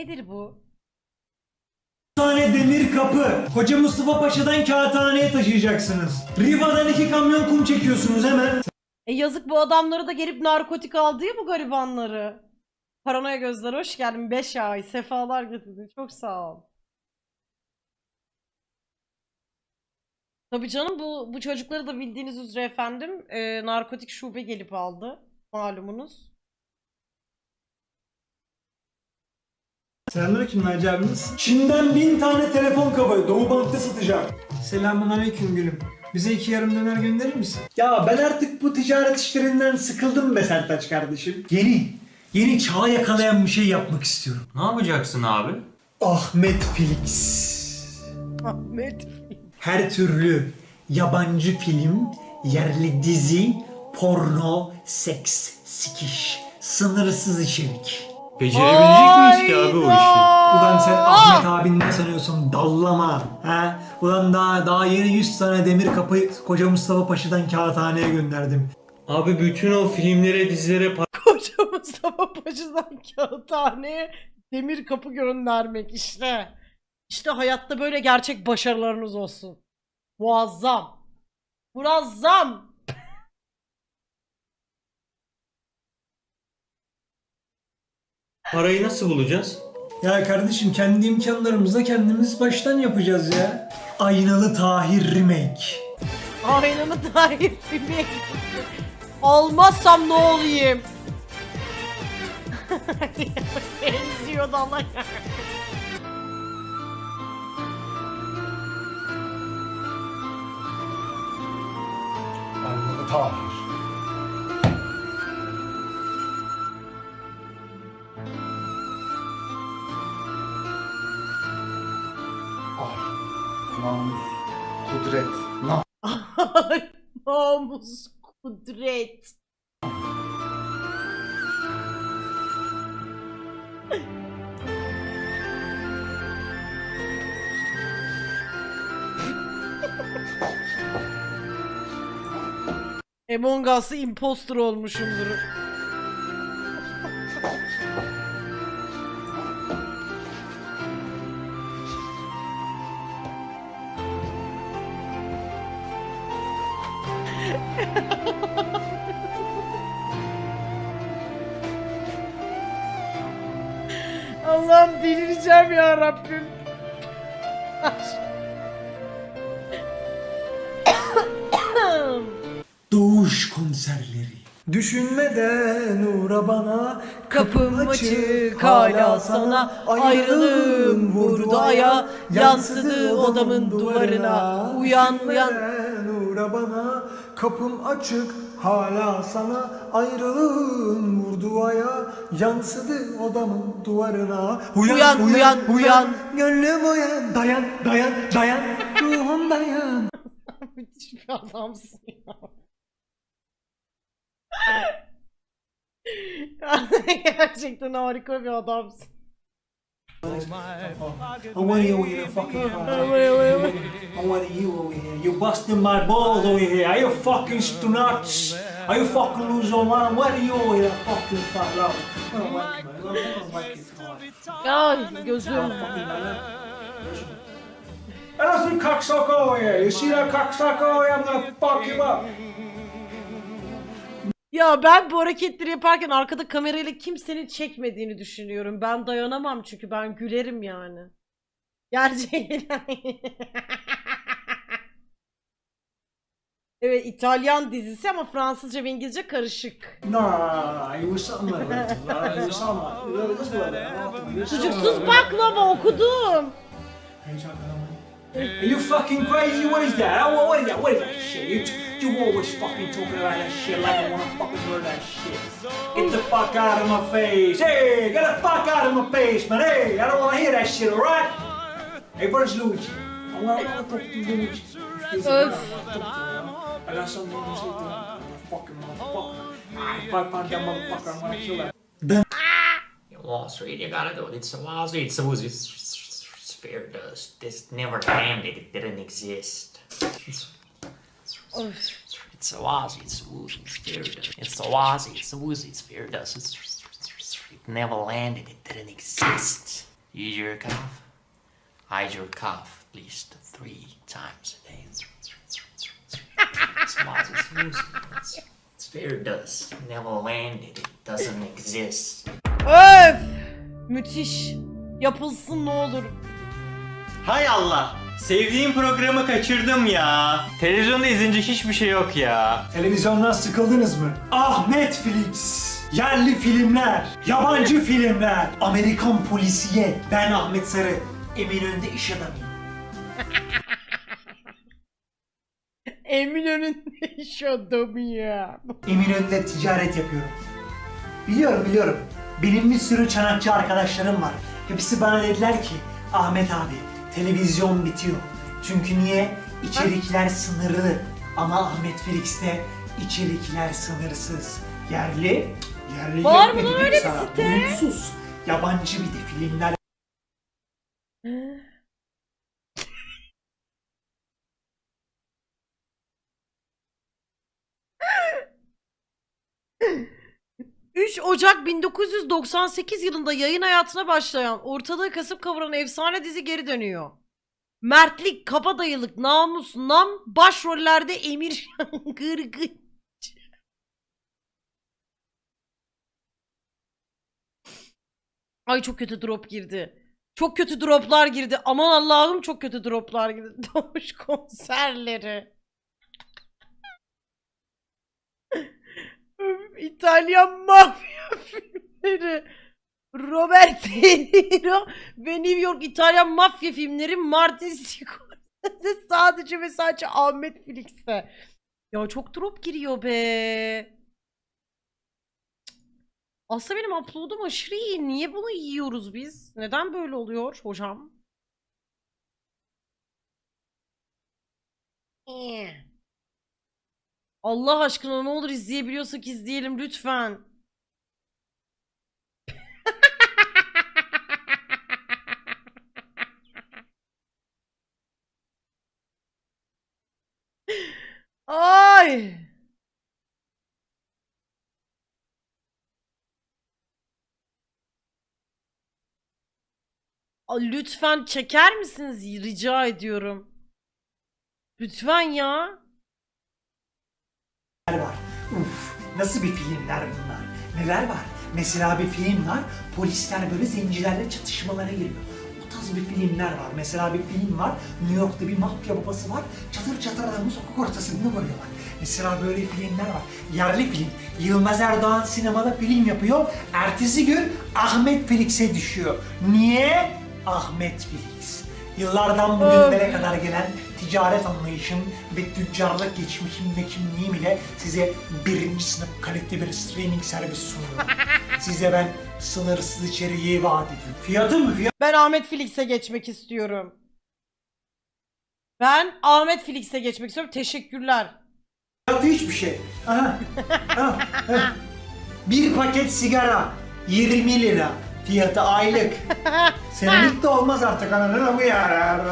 Nedir bu? tane demir kapı. Koca Mustafa Paşa'dan kağıthaneye taşıyacaksınız. Riva'dan iki kamyon kum çekiyorsunuz hemen. E yazık bu adamları da gelip narkotik aldı ya bu garibanları. Paranoya gözler hoş geldin 5 ay. Sefalar getirdin. Çok sağ ol. Tabii canım bu, bu çocukları da bildiğiniz üzere efendim e, narkotik şube gelip aldı. Malumunuz. Selamünaleyküm Naci abiniz. Çin'den bin tane telefon kabı Doğu Bank'ta satacağım. Selamun aleyküm gülüm. Bize iki yarım döner gönderir misin? Ya ben artık bu ticaret işlerinden sıkıldım be Sertaç kardeşim. Yeni, yeni çağa yakalayan bir şey yapmak istiyorum. Ne yapacaksın abi? Ahmet Felix. Ahmet. Her türlü yabancı film, yerli dizi, porno, seks, sikiş, sınırsız içerik. Becerebilecek miyiz ki abi o işi? Ulan sen Ahmet abin ne sanıyorsun? Dallama. Ha? Ulan daha daha yeni 100 tane demir kapı koca Mustafa Paşa'dan kağıthaneye gönderdim. Abi bütün o filmlere, dizilere Koca Mustafa Paşa'dan kağıthaneye demir kapı göndermek işte. İşte hayatta böyle gerçek başarılarınız olsun. Muazzam. Muazzam. Parayı nasıl bulacağız? Ya kardeşim kendi imkanlarımızla kendimiz baştan yapacağız ya. Aynalı Tahir Remake. Aynamı dair filmi. Olmazsam ne olayım? Benziyor da Allah Aynalı Tahir. Namus, kudret, Namus kudret. Among Us'ı imposter olmuşumdur. Delireceğim ya Rabbim. Doğuş konserleri. Düşünmeden uğra bana Kapım açık hala sana ayrılığım vurdu aya. yansıdı odamın duvarına. Uyan uyan. Düşünmeden uğra bana kapım açık hala sana ayrılığın vurdu aya yansıdı odamın duvarına Uyan, uyan, uyan. gönlüm uyan dayan dayan dayan ruhum dayan müthiş bir adamsın ya. Gerçekten harika bir adamsın. I want you over here fucking I want you over here. You busting my balls over here. Are you fucking nuts? Are you fucking losing your mind? What are you over here fucking fuck love? I don't like you, man. I don't like you. Ay gözüm. I don't see cocksucker over here. You see that cocksucker over here? I'm gonna fuck you up. Ya ben bu hareketleri yaparken arkada kamerayla kimsenin çekmediğini düşünüyorum. Ben dayanamam çünkü ben gülerim yani. Gerçekten. evet İtalyan dizisi ama Fransızca ve İngilizce karışık. Çocuksuz baklava okudum. Are you fucking crazy? What is that? What, what is that? What is that shit? You, you always fucking talking about that shit like I wanna fucking hear that shit. Get the fuck out of my face. Hey, get the fuck out of my face, man. Hey, I don't wanna hear that shit, alright? Hey, where's Luigi? I wanna, I wanna talk to Luigi. He's Öf. around. I wanna talk to him. I got something to say to him. Fucking motherfucker. Ah, If I find that motherfucker, I'm gonna kill that. Wall Street, you gotta do it. It's Wall Street. It's, it's, it's, fair dust. This never landed. It didn't exist. It's, a Wazzy, it's woozy, it's fair dust. It's a Wazzy, it's a woozy, fair dust. It's, it never landed. It didn't exist. You jerk off? I jerk off at least three times a day. It's it's fair dust. Never landed. It doesn't exist. Öf! Müthiş. Yapılsın ne olur. Hay Allah. Sevdiğim programı kaçırdım ya. Televizyonda izlenecek hiçbir şey yok ya. Televizyondan sıkıldınız mı? Ah Netflix! Yerli filmler, yabancı filmler, Amerikan polisiye. Ben Ahmet Sarı, Eminönü'nde iş adamıyım. Eminönü'nde iş adamı ya. Eminönü'nde ticaret yapıyorum. Biliyorum biliyorum. Benim bir sürü çanakçı arkadaşlarım var. Hepsi bana dediler ki Ahmet abi televizyon bitiyor. Çünkü niye? İçerikler sınırlı. Ama Ahmet Felix'te içerikler sınırsız. Yerli, yerli Var lan öyle bir site? Umutsuz. Yabancı bir de filmler ...3 Ocak 1998 yılında yayın hayatına başlayan, ortalığı kasıp kavuran efsane dizi geri dönüyor. Mertlik, kabadayılık, namus, nam, başrollerde Emir Gırgıç. Ay çok kötü drop girdi. Çok kötü droplar girdi. Aman Allah'ım çok kötü droplar girdi. Doğuş konserleri. Öf, İtalyan mafya filmleri. Robert De Niro ve New York İtalyan mafya filmleri Martin Scorsese sadece ve sadece Ahmet Felix'te. Ya çok drop giriyor be. Aslında benim upload'um aşırı iyi. Niye bunu yiyoruz biz? Neden böyle oluyor hocam? Eh. Allah aşkına ne olur izleyebiliyorsak izleyelim lütfen. Ay. Lütfen çeker misiniz? Rica ediyorum. Lütfen ya. Nasıl bir filmler bunlar? Neler var? Mesela bir film var, polisler böyle zencilerle çatışmalara giriyor. O tarz bir filmler var. Mesela bir film var, New York'ta bir mafya babası var, çatır çatır adamı sokak ortasında vuruyorlar. Mesela böyle filmler var. Yerli film. Yılmaz Erdoğan sinemada film yapıyor. Ertesi gün Ahmet Felix'e düşüyor. Niye? Ahmet Felix. Yıllardan bugünlere kadar gelen ticaret anlayışım ve tüccarlık geçmişim ve kimliğim ile size birinci sınıf kalite bir streaming servis sunuyorum. size ben sınırsız içeriği vaat ediyorum. Fiyatı mı? Ben Ahmet Felix'e geçmek istiyorum. Ben Ahmet Felix'e geçmek istiyorum. Teşekkürler. Fiyatı hiçbir şey. Aha. Aha. Aha. Bir paket sigara 20 lira. Fiyatı aylık. Senelik de olmaz artık ananın amı ya.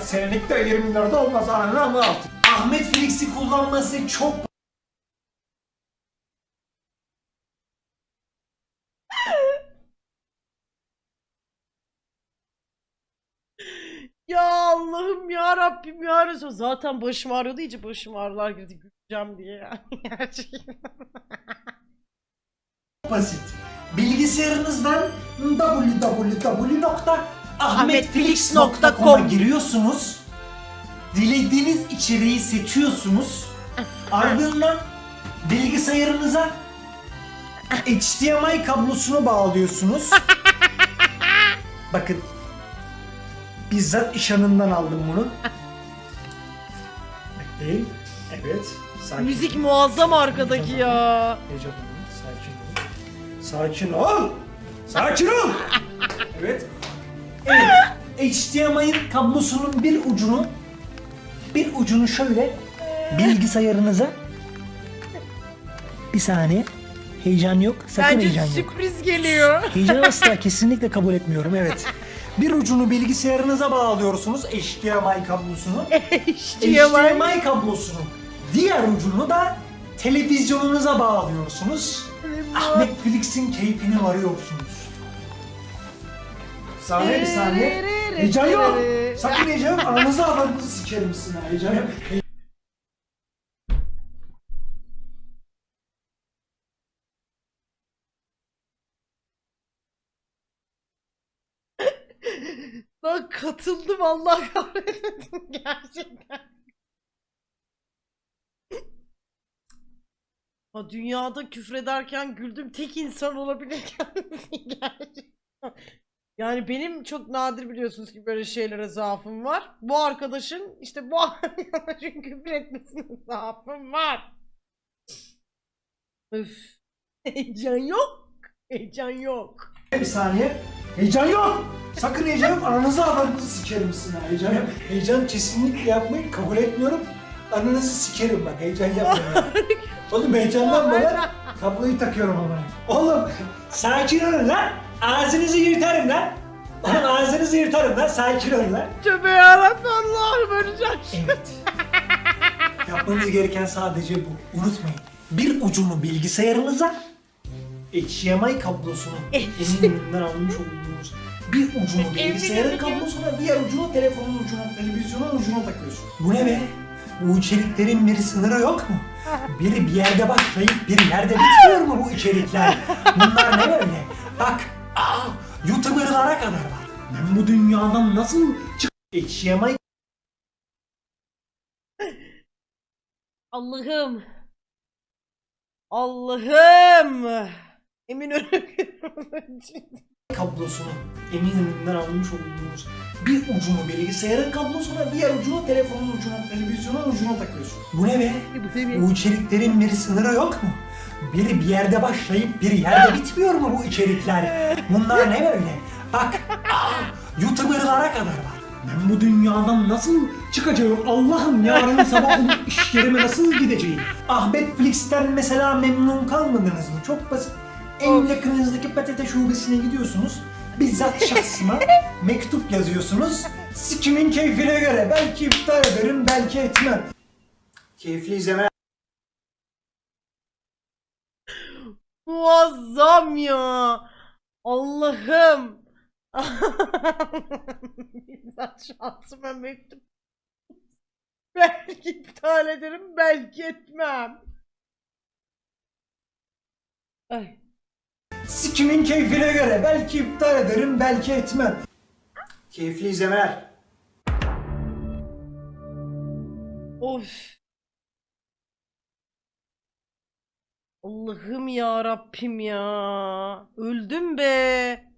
Senelik de 20 lira da olmaz ananın amı artık. Ahmet Felix'i kullanması çok Ya Allah'ım ya Rabbim ya Resul. Zaten başım ağrıyordu iyice başım ağrılar girdi güleceğim diye yani gerçekten. basit. Bilgisayarınızdan www.ahmetfelix.com'a giriyorsunuz. Dilediğiniz içeriği seçiyorsunuz. Ardından bilgisayarınıza HDMI kablosunu bağlıyorsunuz. Bakın bizzat iş anından aldım bunu. Bekleyin. Evet. Sakin. Müzik muazzam arkadaki ya. Heyecanlanma, sakin ol. Sakin ol. Sakin ol. evet. Evet. HDMI'nin kablosunun bir ucunu bir ucunu şöyle bilgisayarınıza bir saniye heyecan yok sakın Bence heyecan yok. sürpriz geliyor. Heyecan asla kesinlikle kabul etmiyorum evet. Bir ucunu bilgisayarınıza bağlıyorsunuz HDMI kablosunu. HDMI. Kablosunun diğer ucunu da televizyonunuza bağlıyorsunuz. Ahmet Felix'in keyfini varıyorsunuz. Saniye bir saniye. Heyecan yok. Sakın heyecan yok. Ananızı avradınızı sikerim sizin ha. Heyecan yok. Lan katıldım Allah kahretsin gerçekten. Ha, dünyada küfrederken güldüğüm tek insan olabilir kendisi gerçekten. Yani benim çok nadir biliyorsunuz ki böyle şeylere zaafım var. Bu arkadaşın işte bu arkadaşın küfür etmesine zaafım var. Öf. Heyecan yok. Heyecan yok. Bir saniye. Heyecan yok. Sakın heyecan yok. Ananızı avradınızı sikerim sizin ha. Heyecan yok. Heyecan kesinlikle yapmayın. Kabul etmiyorum. Ananızı sikerim bak. Heyecan yapmayın. Oğlum heyecandan bana kabloyu takıyorum ama. Oğlum sakin olun lan. Ağzınızı yırtarım lan. Oğlum ağzınızı yırtarım lan. Sakin olun lan. Tövbe yarabbim Allah'ım öleceğim. Evet. Yapmanız gereken sadece bu. Unutmayın. Bir ucunu bilgisayarınıza, HDMI kablosunu eminönünden almış olduğunuz bir ucunu bilgisayarın kablosuna, diğer ucunu telefonun ucuna, televizyonun ucuna takıyorsun. Bu ne be? Bu içeriklerin bir sınırı yok mu? Biri bir yerde başlayıp bir yerde bitmiyor mu bu içerikler? Bunlar ne böyle? Bak, YouTuber'lara kadar var. Ben bu dünyadan nasıl çık... HDMI Allah'ım. Allah'ım. Eminönü kablosunu Eminönü'nden almış olduğunuz bir ucunu bilgisayarın kablosuna, diğer ucunu telefonun ucuna, televizyonun ucuna takıyorsun. Bu ne be? Bu içeriklerin bir sınırı yok mu? Biri bir yerde başlayıp bir yerde bitmiyor mu bu içerikler? Bunlar ne böyle? Bak, aa, YouTuber'lara kadar var. Ben bu dünyadan nasıl çıkacağım Allah'ım yarın sabah iş yerime nasıl gideceğim? Ahmet Flix'ten mesela memnun kalmadınız mı? Çok basit. En yakınınızdaki PTT şubesine gidiyorsunuz. Bizzat şahsıma mektup yazıyorsunuz. Sikimin keyfine göre. Belki iptal ederim, belki etmem. Keyifli izleme. Muazzam ya. Allah'ım. Bizzat şansıma mektup. Belki iptal ederim, belki etmem. Ay. Sikimin keyfine göre. Belki iptal ederim, belki etmem. Keyifli izlemeler. Of. Allah'ım ya Rabbim ya. Öldüm be.